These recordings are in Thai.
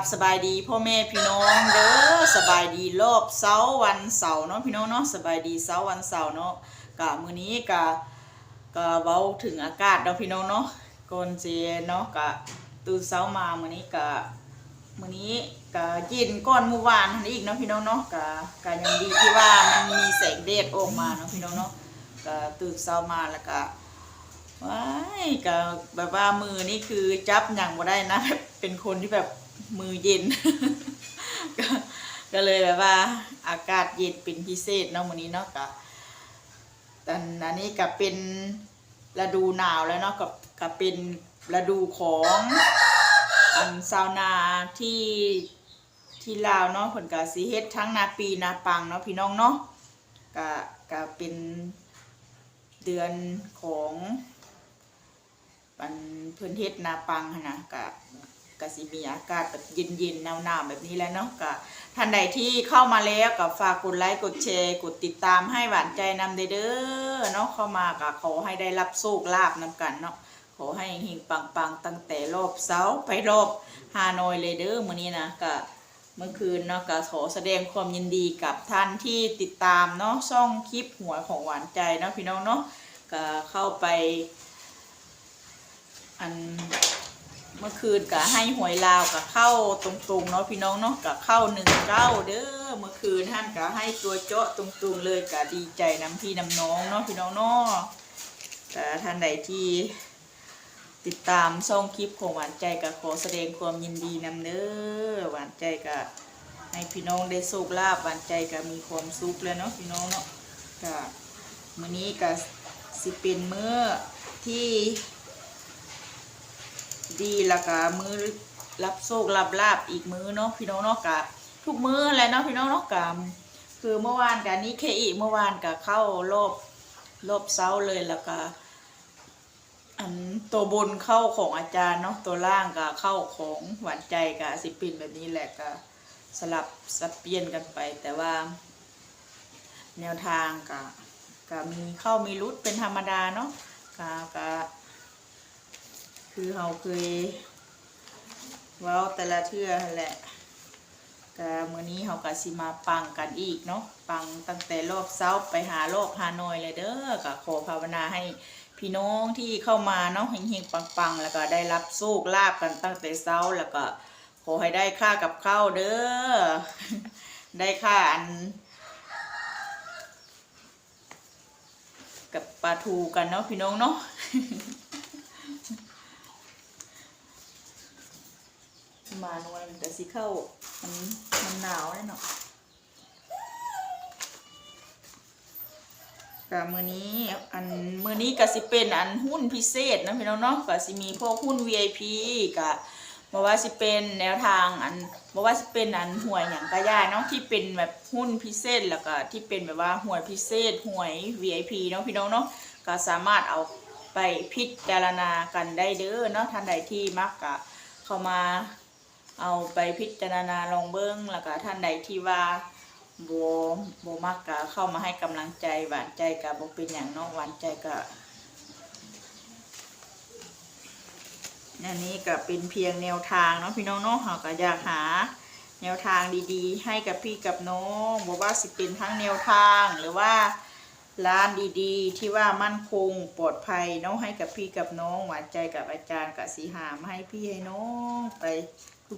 บสบายดีพ่อแม่พี่น้องเด้อสบายดีรอบเสาร์วันเสาร์เนาะพี่น้องเนาะสบายดีเสาร์วันเสาร์เนาะกะมื้อนี้กะกะเว้าถึงอากาศเนาะพี่น้องเนาะก่อนสิเนาะกะตื่นเช้ามามื้อนี้กะมื้อนี้กะเย็นก่อนเมื่อวานหั่นอีกเนาะพี่น้องเนาะกะกะยังดีที่ว่ามันมีแสงแดดออกมาเนาะพี่น้องเนาะกะตื่นเช้ามาแล้วก็ว้ายก็แบบว่ามือนี่คือจับอย่างบ่ได้นะเป็นคนที่แบบ มือเย็นก็ก็เลยแบบว่า อากาศเย็นเป็นพิเศษเนาะมื้อนี้เนาะก็แต่อันนี้ก็เป็นฤดูหนาวแล้วเนาะก็ก็เป็นฤดูของอันซาวนาที่ที่ลาวเนาะเพิ่นก็สิเฮ็ดทั้งนาปีนาปังเนาะพี่น้องเนาะก็ก็เป็นเดือนของปันเพื่นเฮ็ดนาปังนนะกะ กะสิมีอากาศแบบเย็นๆหนาวๆแบบนี้แล้วเนาะกะท่านใดที่เข้ามาแล้วก็ฝากกดไลค์กดแชร์กดติดตามให้หวานใจนำเด้อเด้อเนาะเข้ามากะขอให้ได้รับโชคลาภนำกันเนาะขอให้เฮงปังๆ ตั้งแต่รอบเสาไปรอบฮานอยเลยเด้อมื้อนี้นะกะเมื่อคืนเนาะก็ขอแสดงความยินดีกับท่านที่ติดตามเนาะช่องคลิปหัวของหวานใจเนาะพี่น้องเนาะก็เข้าไปอัน เมื่อคืนก็ให้หวยลาวกับเข้าตรงๆเนาะพี่น้องเนาะกับเข้าหนึ่งเก้าเด้อเมื่อคืนท่านก็ให้ตัวเจาะตรงๆเลยก็ดีใจน้ำพี่น้ำน้องเนาะพี่น้องเนาะแต่ท่านใดที่ติดตามช่องคลิปของหวานใจก็ขอแสดงความยินดีนำเด้อหวานใจก็ให้พี่น้องได้โชคลาภหวานใจก็มีความสุขแล้วเนาะพี่น้องเนาะก็มื้อนี้ก็สิเป็นมื้อที่ ดีแล้วก็มือรับโชครับลาบอีกมือเนาะพี่น้องเนาะกะทุกมือแหละเนาะพี่น้องเนาะกะคือเมื่อวานกับนี้เคอีเมื่อวานกับเข้ารอบรอบเช้าเลยแล้วก็อันตัวบนเข้าของอาจารย์เนาะตัวล่างกับเข้าของหวานใจกับสิปินแบบนี้แหละก็สลับสับเปลี่ยนกันไป แต่ว่า แนวทางกับกับมีเข้ามีรุดเป็นธรรมดาเนาะกับกับ คือเราเคยว้าแต่ละเทื่อห์แหละก็มื้อนี้เราก็สิมาปังกันอีกเนาะปังตั้งแต่รอบเช้าไปหารอบฮานอยเลยเด้อก็ขอภาวนาให้พี่น้องที่เข้ามาเนาะเฮงๆปังๆ แล้วก็ได้รับโชคลาภกันตั้งแต่เช้าแล้วก็ขอให้ได้ค่ากับข้าวเด้อได้ค่าอัน กับปลาทูกันเนาะพี่น้องเนาะ มาหน่วยแต่สิเข้ามันมันหนาวแน่เนาะกับมือนี้อันมือนี้ก็สิเป็นอันหุ้นพิเศษนะพี่น้องเนาะก็สิมีพวกหุ้น VIP กับบอกว่าสิเป็นแนวทางอันบอกว่าสิเป็นอันหวยอย่างกระยาเนาะที่เป็นแบบหุ้นพิเศษแล้วก็ที่เป็นแบบว่าหวยพิเศษหวย VIP เนาะพี่น้องเนาะก็สามารถเอาไปพิจารณากันได้เด้อเนาะท่านใดที่มักกะเข้ามา เอาไปพิจารณาลองเบิ้งแล้วก็ท่านใดที่ว่าโบโบมักกะเข้ามาให้กำลังใจหวานใจกับโบเป็นอย่างน้องหวานใจก็อันนี้ก็เป็นเพียงแนวทางเนาะพี่น้องเนาะเราก็อยากหาแนวทางดีๆ ให้กับพี่กับน้องบอกว่าสิเป็นทั้งแนวทางหรือว่าร้านดีๆ ที่ว่ามั่นคงปลอดภัยเนาะให้กับพี่กับน้องหวานใจกับอาจารย์กับสีหามให้พี่ให้น้องไป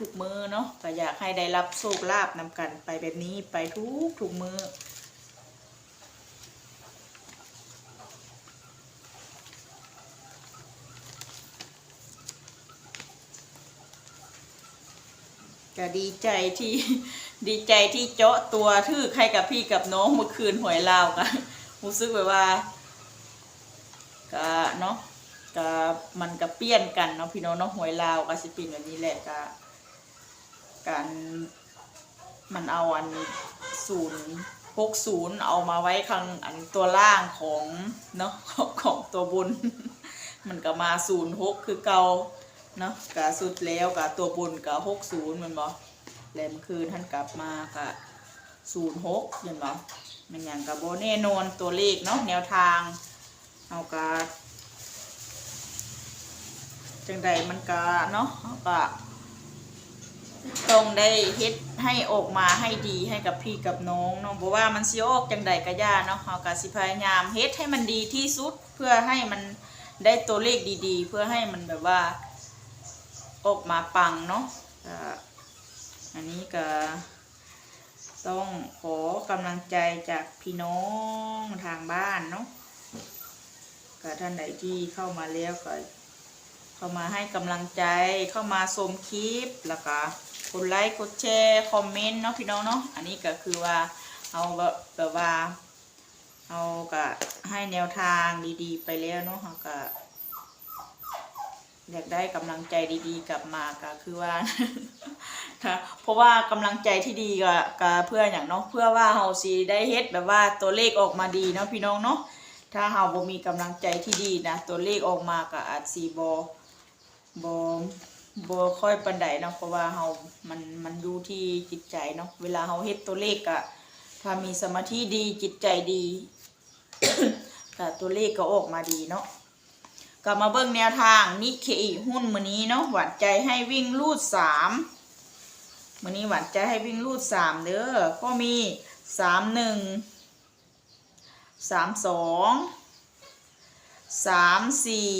ทุกๆมือเนาะก็อยากให้ได้รับโชคลาภนำกันไปแบบนี้ไปทุกทุกมือก็ดีใจที่ดีใจที่เจาะตัวทื่อใครกับพี่กับน้องเมื่อคืนหวยลาวกันรู้สึกแบบว่าก็เนาะก็มันก็เปี้ยนกันเนาะพี่น้องเนาะหวยลาวก็สิเป็นแบบนี้แหละก็ การมันเอาอันศูนย์หกศูนย์เอามาไว้ข้างอันตัวล่างของเนาะของของตัวบน มันก็มาศูนย์หกคือเก่าเนาะกะสุดแล้วกะตัวบนกะหกศูนย์มันบอแลมคืนท่านกลับมากะศูนย์หกเห็นบอมันอย่างกับโบแน่นอนตัวเลขเนาะแนวทางเอากะจังใดมันกะเนาะเอากะ ต้องได้เฮ็ดให้ออกมาให้ดีให้กับพี่กับน้องเนาะบ่ว่ามันสิออกจังใดก็ย่าเนาะเฮาก็สิพยายามเฮ็ดให้มันดีที่สุดเพื่อให้มันได้ตัวเลขดีๆ เพื่อให้มันแบบว่าออกมาปังเนาะอันนี้ก็ต้องขอกำลังใจจากพี่น้องทางบ้านเนาะก็ท่านใดที่เข้ามาแล้วก็ เข้ามาให้กำลังใจเข้ามาชมคลิปแล้วก็กดไลค์กดแชร์คอมเมนต์เนาะพี่น้องเนาะอันนี้ก็คือว่าเอาแบบแบบว่าเอาก็ให้แนวทางดีๆ ไปแล้วเนาะเราก็อยากได้กำลังใจดีๆ กลับมาก็คือว่าค่ะเพราะว่ากำลังใจที่ดีก็ก็เพื่ออย่างเนาะเพื่อว่าเฮาสิได้เฮ็ดแบบว่าตัวเลขออกมาดีเนาะพี่น้องเนาะถ้าเฮาบ่มีกำลังใจที่ดีนะตัวเลขออกมาก็อาจสิบ่ บอบค่อยปันไดเนาะเพราะว่าเฮามันมันอยู่ที่จิตใจเนาะเวลาเฮาเฮ็ดตัวเลขอะถ้ามีสมาธิดีจิตใจดีก็ตัวเลขก็ออกมาดีเนาะก็มาเบิ่งแนวทางนิเคอีหุ้นมือนี้เนาะหวานใจให้วิ่งลูดสามมือนี้หวานใจให้วิ่งลูดสามเด้อก็มีสามหนึ่งสามสองสามสี่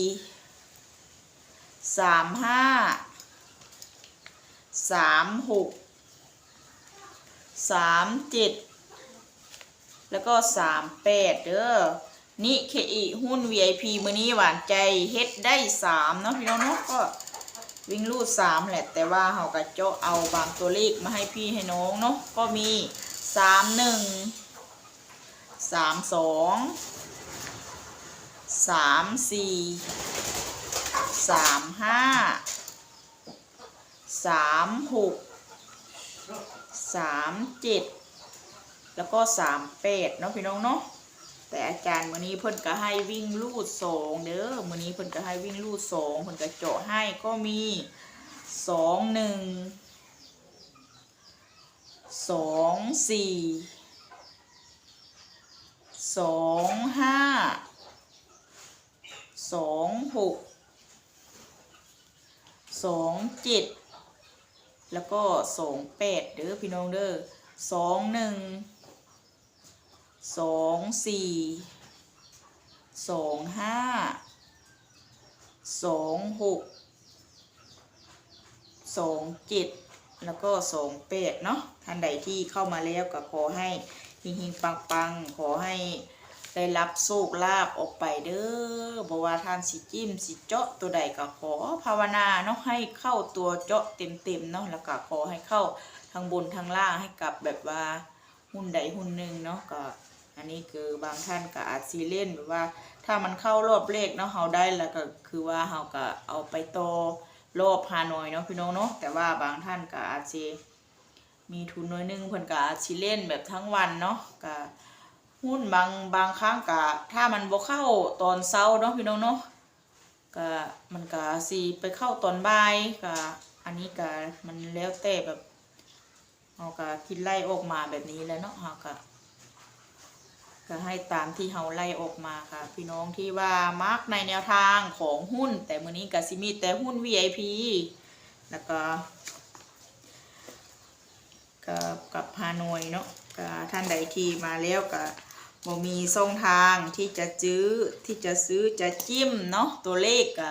สามห้าสามหกสามเจ็ดแล้วก็สามแปดเด้อนี่เคอีหุ้น VIP มือนี้หวานใจเฮ็ดได้สามเนาะพี่น้องเนาะก็วิ่งรูดสามแหละ แต่ว่าเขาก็เจาะเอาบางตัวเลขมาให้พี่ให้น้องเนาะก็มีสามหนึ่งสามสองสามสี่ สามห้าสามหกสามเจ็ดแล้วก็สามแปดเนาะพี่น้องเนาะแต่อาจารย์มือนี้เพิ่นก็ให้วิ่งลูดสองเด้อมือนี้เพิ่นก็ให้วิ่งลูดสองเพิ่นก็เจาะให้ก็มีสองหนึ่งสองสี่สองห้าสองหก สองเจ็ดแล้วก็สองแปดเด้อพี่น้องเด้อสองหนึ่งสองสี่สองห้าสองหกสองเจ็ดแล้วก็สองแปดเนาะท่านใดที่เข้ามาแล้วก็ขอให้หิงหิงปังปังขอให้ ได้รับโชคลาภออกไปเด้อบอกว่าท่านสิจิ้มสิเจาะตัวใดก็ขอภาวนาเนาะให้เข้าตัวเจาะเต็มๆเนาะแล้วก็ขอให้เข้าทางบนทางล่างให้กับแบบว่าหุ้นใดหุ้นหนึ่งเนาะก็อันนี้คือบางท่านก็อาจซีเล่นแบบว่า ถ้ามันเข้ารอบเลขเนาะเฮาได้แล้วก็คือว่าเฮาก็เอาไปโตรอบฮานอยเนาะพี่น้องเนาะแต่ว่าบางท่านก็อาจสิมีทุนน้อยหนึงเพิ่นก็อาจสิเล่นแบบทั้งวันเนาะก็ หุ้นบางบางครั้งกะถ้ามันบ่เข้าตอนเช้าเนาะพี่น้องเนาะก็มันก็สิไปเข้าตอนบ่ายก็อันนี้ก็มันแล้วแต่แบบเราก็คิดไล่ออกมาแบบนี้แล้วเนาะเราก็ก็ให้ตามที่เฮาไล่ออกมาค่ะ พี่น้องที่ว่ามักในแนวทางของหุ้น แต่มื้อนี้ก็สิมีแต่หุ้น VIP แล้วก็กับกับฮานอยเนาะก็ท่านใดที่มาแล้วก็บ่ มีช่งทางที่จะซื้อที่จะซื้อจะจิ้มเนาะตัวเลขก็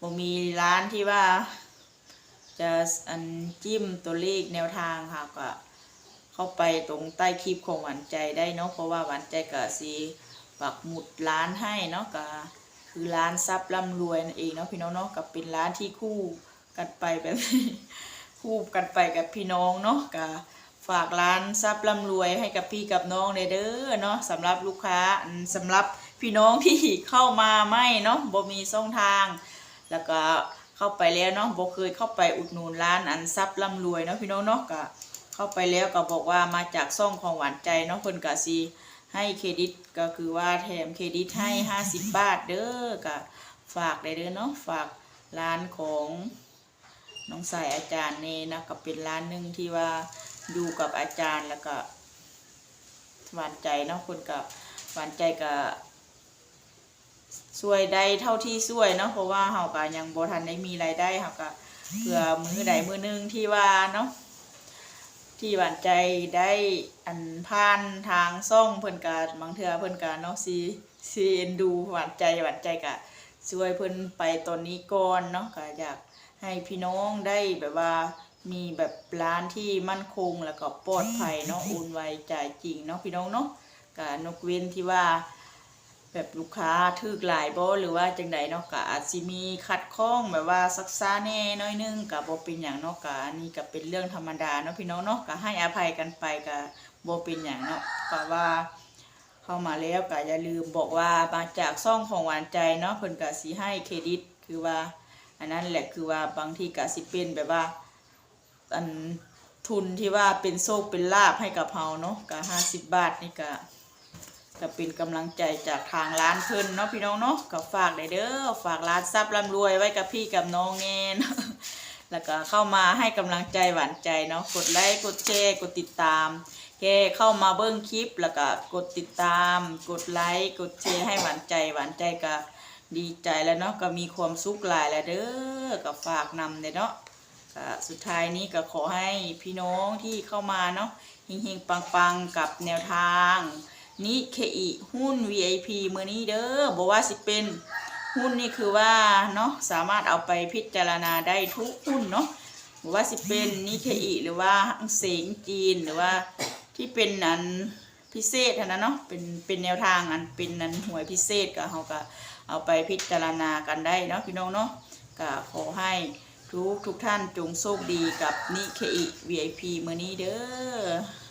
บ่มีร้านที่ว่า จะอันจิ้มตัวเลขแนวทางค่ะก็เข้าไปตรงใต้คลิปของหวานใจได้เนาะเพราะว่าหวานใจก็สิปักหมุดร้านให้เนาะก็คือร้านทรัพย์ร่ำรวยนั่นเองเนาะพี่น้องเนาะก็เป็นร้านที่คู่กันไปแบบคู่กันไปกับพี่น้องเนาะก็ ฝากร้านทรัพย์ร่ำรวยให้กับพี่กับน้องเด้อเนาะสำหรับลูกค้าสำหรับพี่น้องที่เข้ามาไม่เนาะบ่มีช่องทาง แล้วก็เข้าไปแล้วเนาะบ่เคยเข้าไปอุดหนุนร้านอันทรัพย์ร่ำรวยเนาะพี่น้องเนาะก็เข้าไปแล้วก็บอกว่ามาจากซ่องของหวานใจเนาะเพิ่นก็สิให้เครดิตก็คือว่าแถมเครดิตให้ 50 บาทเด้อก็ฝากได้เด้อเนาะฝากร้านของน้องสายอาจารย์นี่นะก็เป็นร้านหนึ่งที่ว่า อยู่กับอาจารย์แล้วก็หวานใจเนาะคนกับหวานใจก็ช่วยได้เท่าที่ช่วยเนาะเพราะว่าเฮาก็ยังบ่ทันได้มีรายได้เฮาก็เพื่อมือใดมือหนึงที่ว่าเนาะที่หวานใจได้อันผ่านทางซ่องเพิ่นกาบางเทื่อเพิ่นกาเนาะซีซีเอ็นดูหวานใจหวานใจกะช่วยเพิ่นไปตอนนี้ก่อนเนาะก็อยากให้พี่น้องได้แบบว่า มีแบบร้านที่มั่นคงแล้วก็ปลอดภัยเนาะโอนไวจ่ายจริงเนาะพี่น้องเนาะกะนกเว้นที่ว่า แบบลูกค้าทึกหลายบ่หรือว่าจังใดเนาะก็อาจสิมีขัดข้องแบบว่าซักซ่าแหน่น้อยนึงก็บ่เป็นหยังเนาะก็อันนี้ก็เป็นเรื่องธรรมดาเนาะพี่น้องเนาะก็ให้อภัยกันไปก็บ่เป็นหยังเนาะก็ว่าเข้ามาแล้วก็อย่าลืมบอกว่ามาจากซ่องของหวานใจเนาะเพิ่นก็สิให้เครดิตคือว่า อันนั้นแหละคือว่าบางทีก็สิเป็นแบบว่า อันทุนที่ว่าเป็นโชคเป็นลาบให้กับเฮาเนาะก็50บบาทนี่ก็ก็เป็นกำลังใจจากทางร้านเพิ่นเนาะพี่น้องเนาะก็ฝากได้เด้อฝากร้านซับร่ำรวยไว้กับพี่กับน้องแนนแล้วก็เข้ามาให้กำลังใจหวานใจเนาะกดไลค์กดแชร์กดติดตามแค่เข้ามาเบิ้งคลิปแล้วก็กดติดตาม กดไลค์กดแชร์ให้หวานใจหวานใจก็ดีใจแล้วเนาะก็มีความสุขหลายแล้วเด้อก็ฝากนำเลยเนาะ ก็สุดท้ายนี้ก็ขอให้พี่น้องที่เข้ามาเนาะเฮงๆปังๆกับแนวทางนิเคอิหุ้น VIP มือนี้เด้อบอกว่าสิเป็นหุ้นนี่คือว่าเนาะสามารถเอาไปพิจารณาได้ทุกหุ้นเนาะบอกว่าสิเป็นนิเคอิหรือว่าเสงจีนหรือว่าที่เป็นอันพิเศษนะเนาะเป็นเป็นแนวทางอันเป็นอันหวยพิเศษก็เขาก็เอาไปพิจารณากันได้เนาะพี่น้องเนาะก็ขอให้ ทุกทุกท่านจงโชคดีกับนิเคอิ VIP มือนี้เด้อ